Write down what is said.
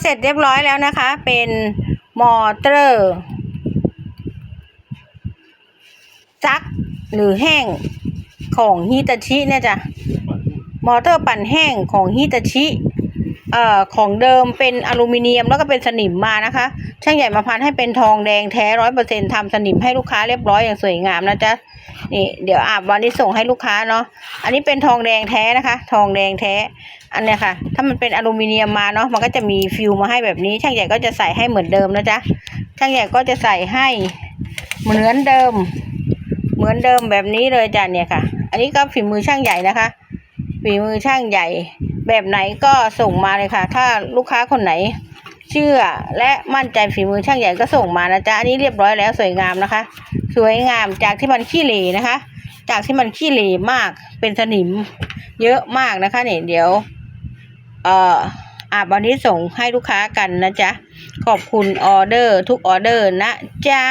เสร็จเรียบร้อยแล้วนะคะ เป็นมอเตอร์ซักหรือแห้งของฮิตาชิเนี่ยจ้ะมอเตอร์ปั่นแห้งของฮิตาชิ เอ่อของเดิมเป็นอลูมิเนียมแล้วก็เป็นสนิมมานะคะ ช่างใหญ่มาพันให้เป็นทองแดงแท้ร้อยเปอร์เซ็นต์ทำสนิมให้ลูกค้าเรียบร้อยอย่างสวยงามนะจ๊ะนี่เดี๋ยวอาบวันนี้ส่งให้ลูกค้าเนาะอันนี้เป็นทองแดงแท้นะคะ ทองแดงแท้ อันเนี้ยค่ะ ถ้ามันเป็นอลูมิเนียมมาเนาะมันก็จะมีฟิวมาให้แบบนี้ ช่างใหญ่ก็จะใส่ให้เหมือนเดิมนะจ๊ะช่างใหญ่ก็จะใส่ให้เหมือนเดิม เหมือนเดิมแบบนี้เลยจ้ะเนี่ยค่ะ อันนี้ก็ฝีมือช่างใหญ่นะคะ ฝีมือช่างใหญ่ แบบไหนก็ส่งมาเลยค่ะ ถ้าลูกค้าคนไหน เชื่อและมั่นใจฝีมือช่างใหญ่ก็ส่งมานะจ๊ะอันนี้เรียบร้อยแล้วสวยงามนะคะ สวยงามจากที่มันขี้เหร่นะคะ จากที่มันขี้เหร่มากเป็นสนิมเยอะมากนะคะเนี่ยเดี๋ยว เอ่ออาบวันนี้ส่งให้ลูกค้ากันนะจ๊ะขอบคุณออเดอร์ทุกออเดอร์นะจ๊ะ